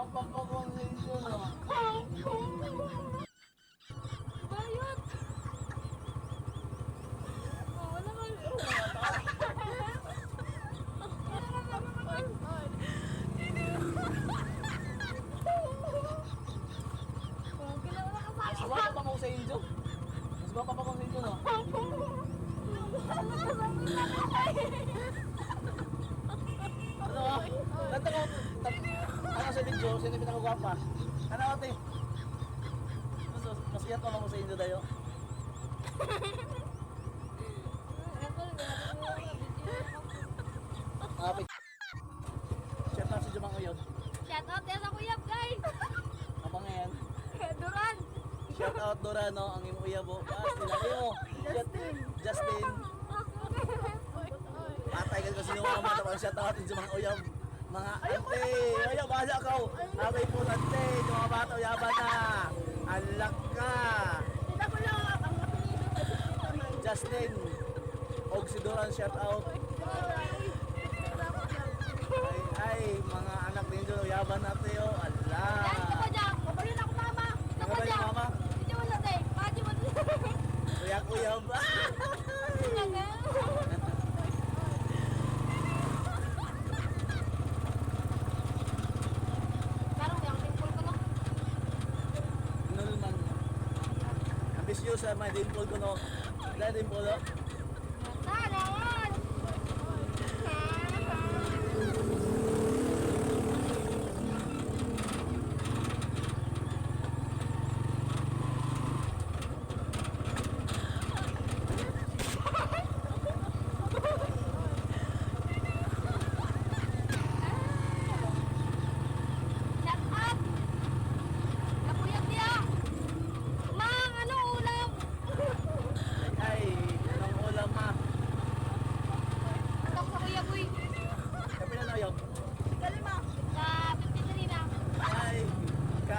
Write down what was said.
Bayot! Oh, wala ka. Oh, ginawa ka sa Mas ba papakonsensyo? Mas ba papakonsensyo na? Ano ka? Nanta ko. Sa video? Sino yung pinakagwapa? Ano ate? Mas, mas iyak ko sa inyo dayo. Kapit. Shout out si Jumang Uyod. Shout out sa kuyab, guys! Apa ngayon? Duran! Shout out Dorano, ang imong uyabo. Ah, sila. Justin. Justin. Patay ka kasi yung mga mata shout out sa mga uyab. Mga ante, ayaw bahala ka. Abay po ante, yung mga bata uyaban na. Alak ka. Justin. Og si Doran shout out. Ay, ay, mga anak ninyo uyaban natin yo. Yan, Allah. ako dyan! Kapalit ako mama! Ano Ako ba yung dyan! mama? Hindi mo natin! Pati mo Uyak uyab. Parang yung dimple ko no? Ano man. Ambisyosa, may dimple ko no. Dahil dimple no. Sana yan! Shut up! Nakuyag niya! Mang, ano ulam? Ay, anong ulam ma? Ito sa kuya ko Kapi na tayo.